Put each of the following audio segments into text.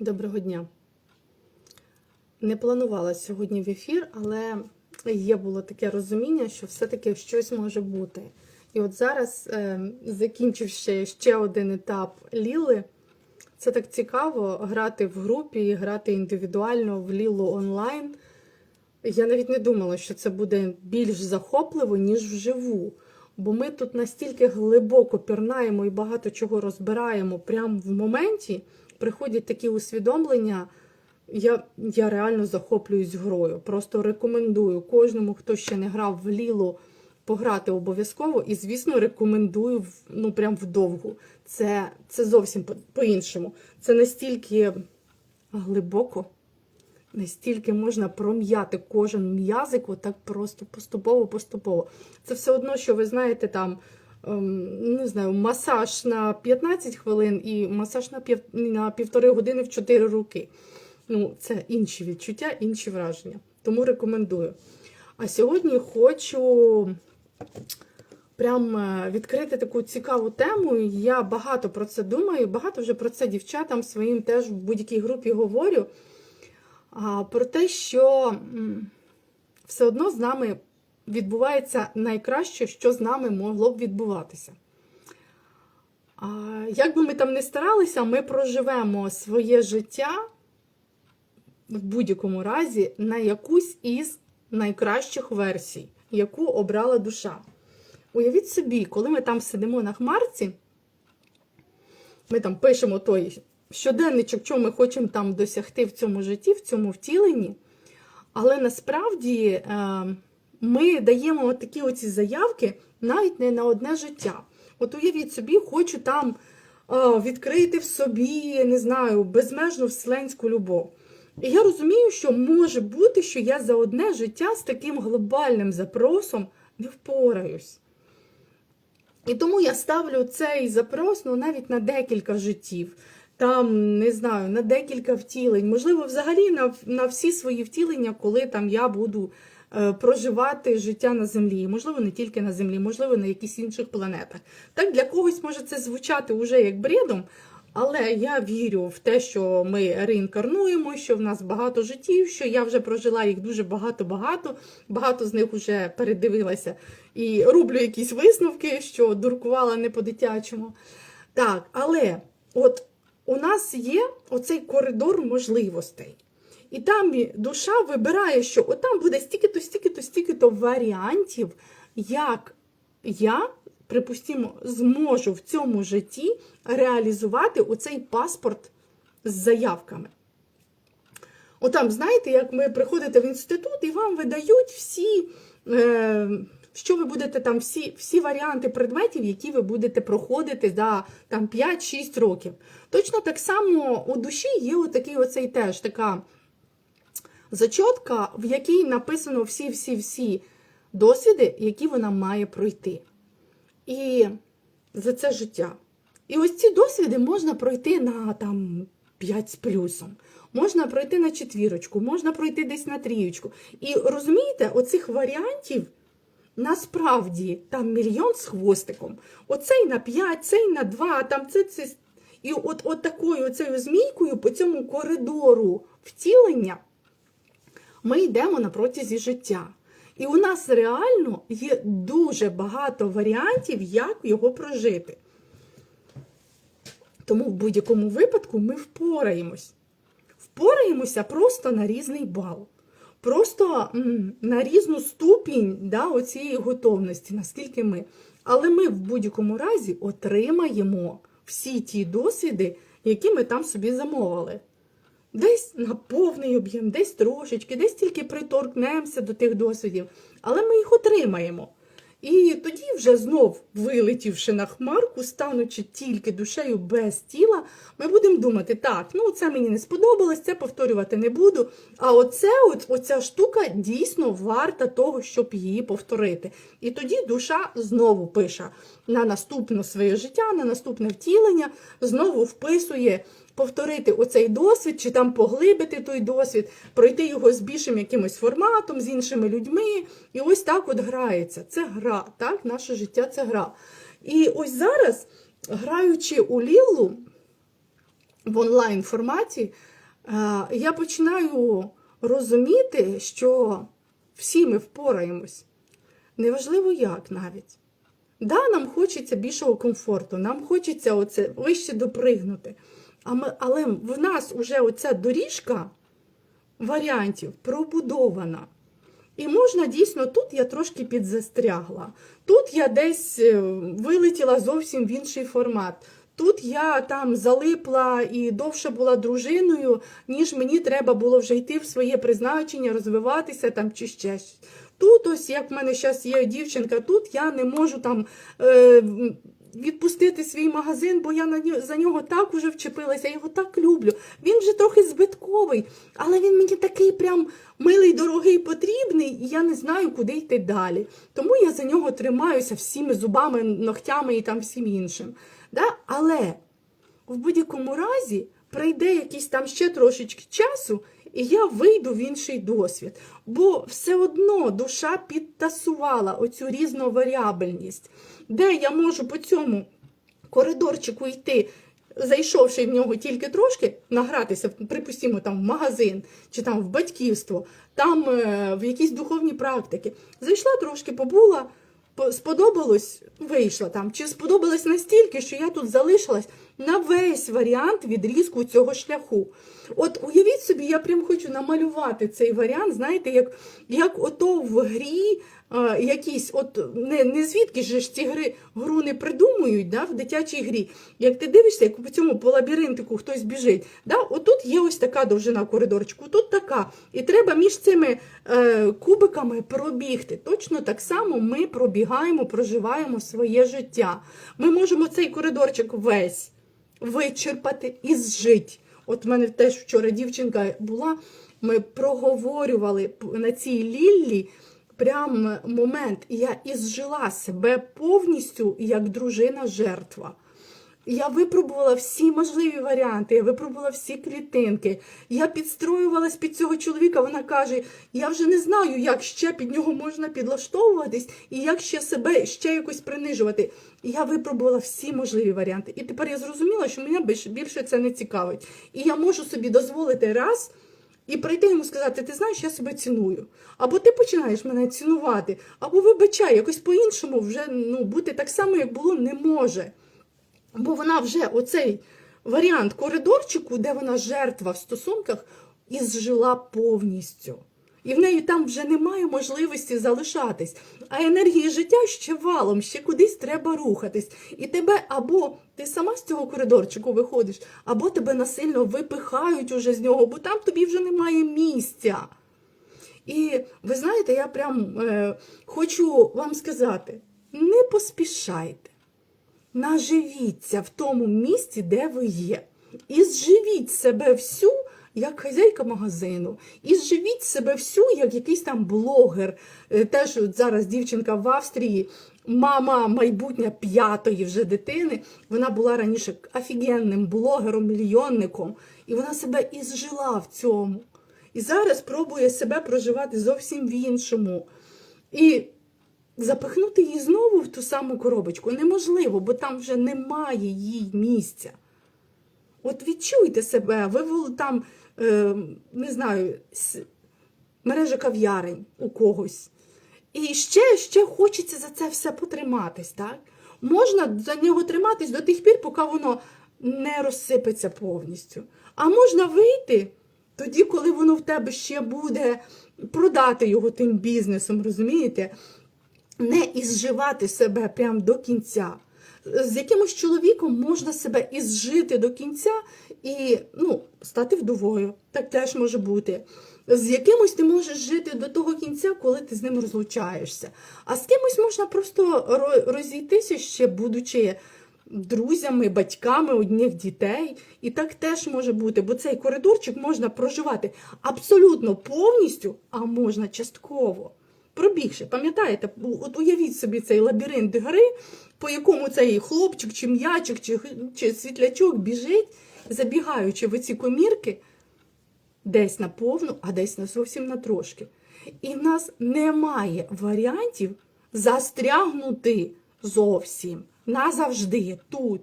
Доброго дня. Не планувала сьогодні в ефір, але є було таке розуміння, що все-таки щось може бути. І от зараз, е, закінчивши ще один етап Ліли, це так цікаво грати в групі, грати індивідуально в Лілу онлайн. Я навіть не думала, що це буде більш захопливо, ніж вживу. Бо ми тут настільки глибоко пірнаємо і багато чого розбираємо прямо в моменті, приходять такі усвідомлення. Я, я реально захоплююсь грою. Просто рекомендую кожному, хто ще не грав в Лілу, пограти обов'язково. І, звісно, рекомендую ну, прям вдовгу. Це, це зовсім по-іншому. Це настільки глибоко, настільки можна пром'яти кожен м'язик, отак просто поступово-поступово. Це все одно, що ви знаєте, там. Ем, Не знаю, масаж на 15 хвилин і масаж на, пів, на півтори години в 4 роки. Ну, це інші відчуття, інші враження. Тому рекомендую. А сьогодні хочу прям е, відкрити таку цікаву тему. Я багато про це думаю, багато вже про це дівчатам своїм теж в будь-якій групі говорю. Про те, що все одно з нами відбувається найкраще, що з нами могло б відбуватися. Як би ми там не старалися, ми проживемо своє життя в будь-якому разі на якусь із найкращих версій, яку обрала душа. Уявіть собі, коли ми там сидимо на хмарці, ми там пишемо той щоденничок, що ми хочемо там досягти в цьому житті, в цьому втіленні. Але насправді е, ми даємо такі оці заявки навіть не на одне життя. От уявіть собі, хочу там е, відкрити в собі, не знаю, безмежну вселенську любов. І я розумію, що може бути, що я за одне життя з таким глобальним запросом не впораюсь. І тому я ставлю цей запрос ну, навіть на декілька життів, там, не знаю, на декілька втілень, можливо, взагалі на, на всі свої втілення, коли там я буду проживати життя на землі. Можливо, не тільки на землі, можливо, на якихось інших планетах. Так, для когось може це звучати вже як бредом, але я вірю в те, що ми реінкарнуємо, що в нас багато життів, що я вже прожила їх дуже багато-багато, багато з них вже передивилася і роблю якісь висновки, що дуркувала не по-дитячому. Так, але от у нас є оцей коридор можливостей. І там душа вибирає, що от там буде стільки-то, стільки-то, стільки-то варіантів, як я, припустимо, зможу в цьому житті реалізувати оцей паспорт з заявками. Отам, знаєте, як ми приходите в інститут і вам видають всі, е, що ви будете там, всі, всі варіанти предметів, які ви будете проходити за там 5-6 років. Точно так само у душі є отакий оцей теж така зачотка, в якій написано всі-всі-всі досвіди, які вона має пройти. І за це життя. І ось ці досвіди можна пройти на там 5 з плюсом, можна пройти на четвірочку, можна пройти десь на трієчку. І розумієте, оцих варіантів насправді там мільйон з хвостиком. Оцей на 5, цей на 2, там це, це. І от, от такою оцею змійкою по цьому коридору втілення ми йдемо на протязі життя. І у нас реально є дуже багато варіантів, як його прожити. Тому в будь-якому випадку ми впораємось. Впораємося просто на різний бал. Просто на різну ступінь да, оцієї готовності, наскільки ми. Але ми в будь-якому разі отримаємо всі ті досвіди, які ми там собі замовили. Десь на повний об'єм, десь трошечки, десь тільки приторкнемося до тих досвідів, але ми їх отримаємо. І тоді, вже знов вилетівши на хмарку, станучи тільки душею без тіла, ми будемо думати, так, ну це мені не сподобалось, це повторювати не буду. А оце, оця штука дійсно варта того, щоб її повторити. І тоді душа знову пише на наступне своє життя, на наступне втілення, знову вписує повторити оцей досвід, чи там поглибити той досвід, пройти його з більшим якимось форматом, з іншими людьми. І ось так от грається. Це гра, так? Наше життя це гра. І ось зараз, граючи у Лілу, в онлайн форматі, е, я починаю розуміти, що всі ми впораємось. Неважливо як навіть. Да, нам хочеться більшого комфорту, нам хочеться оце вище допригнути. Але в нас вже оця доріжка варіантів пробудована. І можна дійсно, тут я трошки підзастрягла. Тут я десь е, вилетіла зовсім в інший формат. Тут я там залипла і довше була дружиною, ніж мені треба було вже йти в своє призначення, розвиватися там чи ще. Тут, ось як в мене зараз є дівчинка, тут я не можу там е, відпустити свій магазин, бо я за нього так уже вчепилася, я його так люблю. Він вже трохи збитковий, але він мені такий прям милий, дорогий, потрібний, і я не знаю, куди йти далі. Тому я за нього тримаюся всіми зубами, ногтями і там всім іншим. Да? Але в будь-якому разі прийде якийсь там ще трошечки часу, і я вийду в інший досвід. Бо все одно душа підтасувала оцю різноваріабельність, де я можу по цьому коридорчику йти, зайшовши в нього тільки трошки, награтися, припустимо, там в магазин чи там в батьківство, там е, в якісь духовні практики. Зайшла трошки, побула. Сподобалось, вийшла там. Чи сподобалось настільки, що я тут залишилась на весь варіант відрізку цього шляху. От уявіть собі, я прям хочу намалювати цей варіант, знаєте, як, як ото в грі е, якісь, от не, не звідки ж ці гри гру не придумують да, в дитячій грі. Як ти дивишся, як по цьому по лабіринтику хтось біжить, да, отут є ось така довжина коридорчику, тут така. І треба між цими е, кубиками пробігти. Точно так само ми пробігаємо, проживаємо своє життя. Ми можемо цей коридорчик весь вичерпати і зжить. От в мене теж вчора дівчинка була, ми проговорювали на цій ліллі прям момент. і Я ізжила себе повністю як дружина-жертва. Я випробувала всі можливі варіанти, я випробувала всі клітинки. Я підстроювалась під цього чоловіка. Вона каже: я вже не знаю, як ще під нього можна підлаштовуватись і як ще себе ще якось принижувати. Я випробувала всі можливі варіанти. І тепер я зрозуміла, що мене більше, це не цікавить. І я можу собі дозволити раз. І прийти йому сказати, ти знаєш, я себе ціную. Або ти починаєш мене цінувати, або вибачай, якось по-іншому вже ну, бути так само, як було, не може. Бо вона вже оцей варіант коридорчику, де вона жертва в стосунках, і зжила повністю. І в неї там вже немає можливості залишатись. А енергії життя ще валом, ще кудись треба рухатись. І тебе або ти сама з цього коридорчику виходиш, або тебе насильно випихають уже з нього, бо там тобі вже немає місця. І ви знаєте, я прям е, хочу вам сказати: не поспішайте. Наживіться в тому місці, де ви є. І зживіть себе всю, як хазяйка магазину. І зживіть себе всю, як якийсь там блогер. Е, Теж зараз дівчинка в Австрії, мама майбутня п'ятої вже дитини. Вона була раніше офігенним блогером, мільйонником. І вона себе і зжила в цьому. І зараз пробує себе проживати зовсім в іншому. І запихнути її знову в ту саму коробочку неможливо, бо там вже немає їй місця. От відчуйте себе, ви там, е, не знаю, мережа кав'ярень у когось. І ще, ще хочеться за це все потриматись, так? Можна за нього триматись до тих пір, поки воно не розсипеться повністю. А можна вийти тоді, коли воно в тебе ще буде, продати його тим бізнесом, розумієте? Не ізживати себе прям до кінця. З якимось чоловіком можна себе ізжити до кінця і ну, стати вдовою. Так теж може бути. З якимось ти можеш жити до того кінця, коли ти з ним розлучаєшся. А з кимось можна просто розійтися ще, будучи друзями, батьками одних дітей. І так теж може бути, бо цей коридорчик можна проживати абсолютно повністю, а можна частково пробігши. Пам'ятаєте, от уявіть собі цей лабіринт гри, по якому цей хлопчик, чи м'ячик, чи, чи світлячок біжить, забігаючи в ці комірки, десь на повну, а десь на зовсім на трошки. І в нас немає варіантів застрягнути зовсім назавжди тут.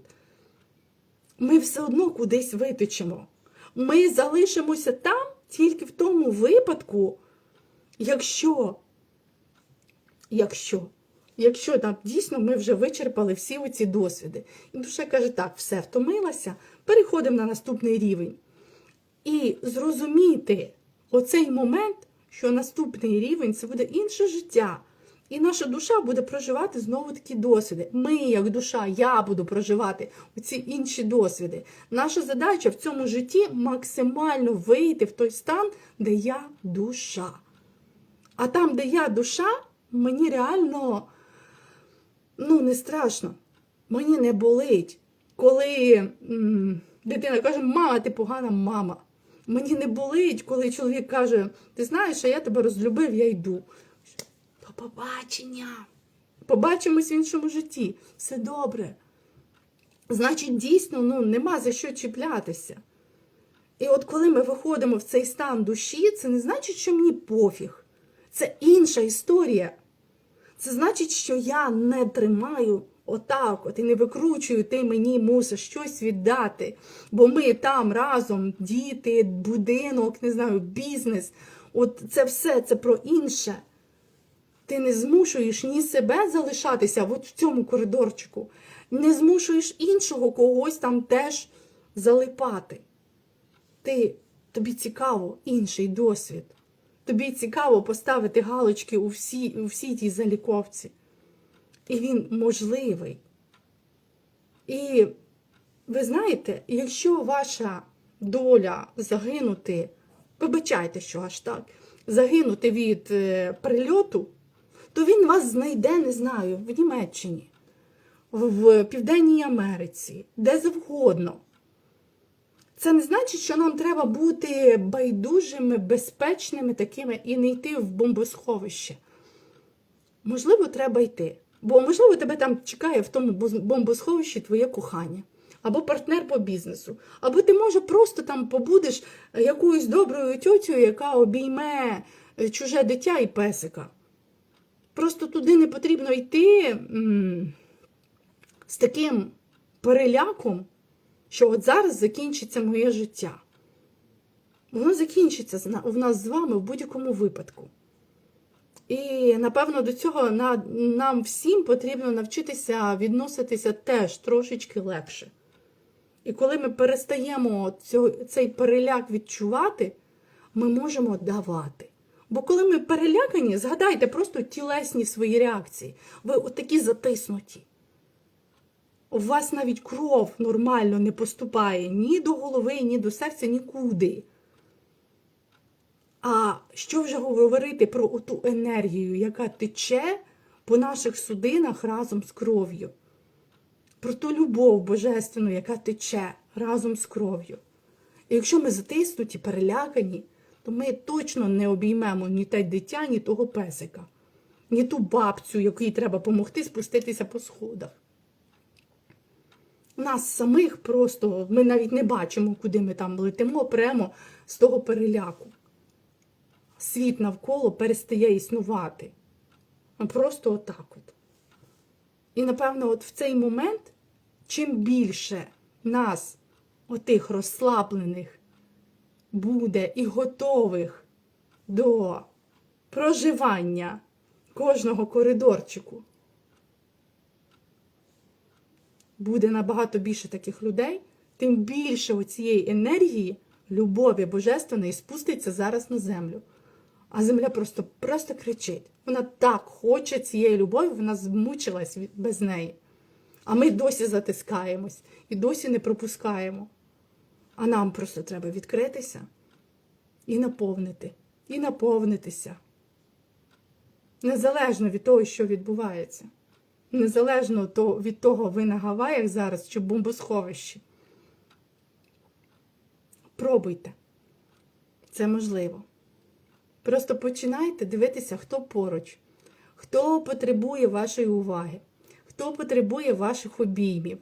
ми все одно кудись витечемо. Ми залишимося там тільки в тому випадку, якщо, якщо, якщо там дійсно ми вже вичерпали всі оці досвіди. І душа каже, так, все, втомилася, переходимо на наступний рівень. І зрозуміти оцей момент, що наступний рівень це буде інше життя. І наша душа буде проживати знову такі досвіди. Ми, як душа, я буду проживати ці інші досвіди. Наша задача в цьому житті максимально вийти в той стан, де я душа. А там, де я душа, мені реально ну, не страшно. Мені не болить. Коли м, дитина каже, мама, ти погана мама. Мені не болить, коли чоловік каже, ти знаєш, а я тебе розлюбив, я йду. До побачення. Побачимось в іншому житті. Все добре. Значить, дійсно, ну, нема за що чіплятися. І от коли ми виходимо в цей стан душі, це не значить, що мені пофіг. Це інша історія. Це значить, що я не тримаю отак от і не викручую, ти мені мусиш щось віддати. Бо ми там разом, діти, будинок, не знаю, бізнес. От це все це про інше. Ти не змушуєш ні себе залишатися от в цьому коридорчику, не змушуєш іншого когось там теж залипати. Ти, Тобі цікаво інший досвід. Тобі цікаво поставити галочки у всій, у всій тій заліковці. І він можливий. І ви знаєте, якщо ваша доля загинути, вибачайте, що аж так, загинути від е, прильоту, то він вас знайде, не знаю, в Німеччині, в Південній Америці, де завгодно. Це не значить, що нам треба бути байдужими, безпечними такими і не йти в бомбосховище. Можливо, треба йти. Бо, можливо, тебе там чекає в тому бомбосховищі твоє кохання, або партнер по бізнесу, або ти, може, просто там побудеш якоюсь доброю тьотю, яка обійме чуже дитя і песика. Просто туди не потрібно йти з таким переляком, що от зараз закінчиться моє життя. Воно закінчиться в нас з вами в будь-якому випадку. І, напевно, до цього нам всім потрібно навчитися відноситися теж трошечки легше. І коли ми перестаємо цей переляк відчувати, ми можемо давати. Бо коли ми перелякані, згадайте просто тілесні свої реакції. Ви отакі затиснуті. У вас навіть кров нормально не поступає ні до голови, ні до серця, нікуди. А що вже говорити про ту енергію, яка тече по наших судинах разом з кров'ю? Про ту любов божественну, яка тече разом з кров'ю. І якщо ми затиснуті, перелякані, то ми точно не обіймемо ні те дитя, ні того песика, ні ту бабцю, якій треба допомогти спуститися по сходах. Нас самих просто ми навіть не бачимо, куди ми там летимо прямо з того переляку. Світ навколо перестає існувати. Просто отак от. І, напевно, от в цей момент, чим більше нас, отих розслаблених, буде і готових до проживання кожного коридорчику, буде набагато більше таких людей, тим більше оцієї енергії, любові божественної спуститься зараз на землю. А земля просто просто кричить. Вона так хоче цієї любові, вона змучилась без неї. А ми досі затискаємось і досі не пропускаємо. А нам просто треба відкритися і наповнити, і наповнитися. Незалежно від того, що відбувається. Незалежно від того, ви на Гаваях зараз чи бомбосховищі. Пробуйте. Це можливо. Просто починайте дивитися, хто поруч, хто потребує вашої уваги, хто потребує ваших обіймів.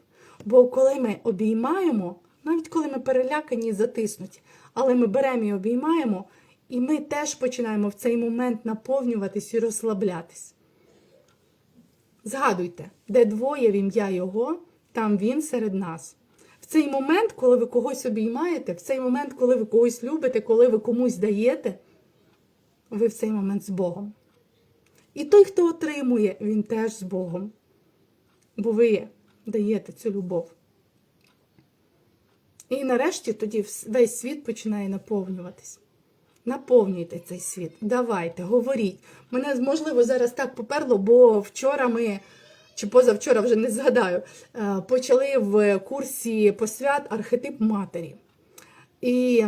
Бо коли ми обіймаємо, навіть коли ми перелякані і затиснуті, але ми беремо і обіймаємо, і ми теж починаємо в цей момент наповнюватись і розслаблятись. Згадуйте, де двоє в ім'я Його, там Він серед нас. В цей момент, коли ви когось обіймаєте, в цей момент, коли ви когось любите, коли ви комусь даєте, ви в цей момент з Богом. І той, хто отримує, він теж з Богом. Бо ви даєте цю любов. І нарешті тоді весь світ починає наповнюватись. Наповнюйте цей світ. Давайте, говоріть. Мене, можливо, зараз так поперло, бо вчора ми, чи позавчора вже не згадаю, е, почали в курсі посвят архетип матері. І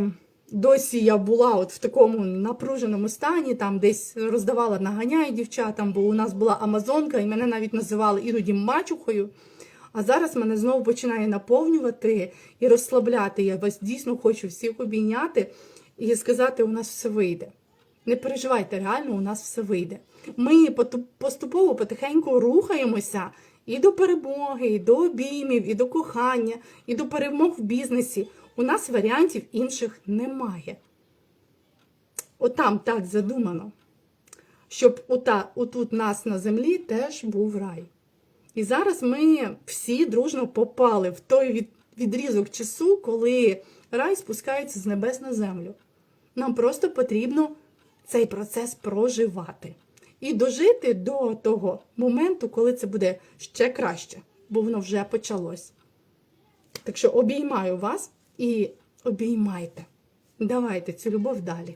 досі я була от в такому напруженому стані, там десь роздавала наганяю дівчатам, бо у нас була Амазонка, і мене навіть називали іноді мачухою. А зараз мене знову починає наповнювати і розслабляти. Я вас дійсно хочу всіх обійняти і сказати, у нас все вийде. Не переживайте, реально у нас все вийде. Ми поступово потихеньку рухаємося і до перемоги, і до обіймів, і до кохання, і до перемог в бізнесі. У нас варіантів інших немає. Отам так задумано, щоб ота, отут нас на землі теж був рай. І зараз ми всі дружно попали в той від, відрізок часу, коли рай спускається з небес на землю. Нам просто потрібно цей процес проживати і дожити до того моменту, коли це буде ще краще, бо воно вже почалось. Так що обіймаю вас і обіймайте. Давайте цю любов далі.